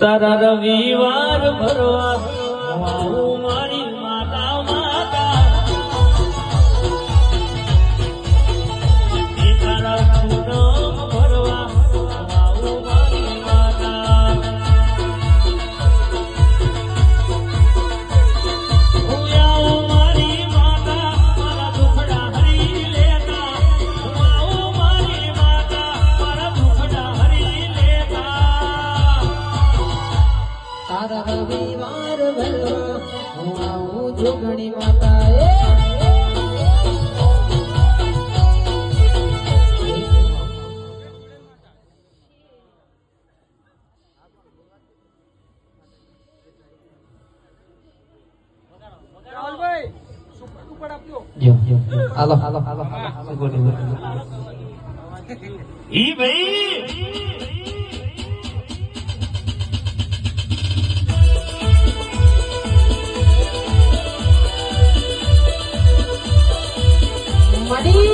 તારા રવિવાર ભરવા તારા રવિવાર ભરવા હું આવું જોગણી માતા એ હાલો હાલો હાલો હાલો ઈ ભાઈ! María.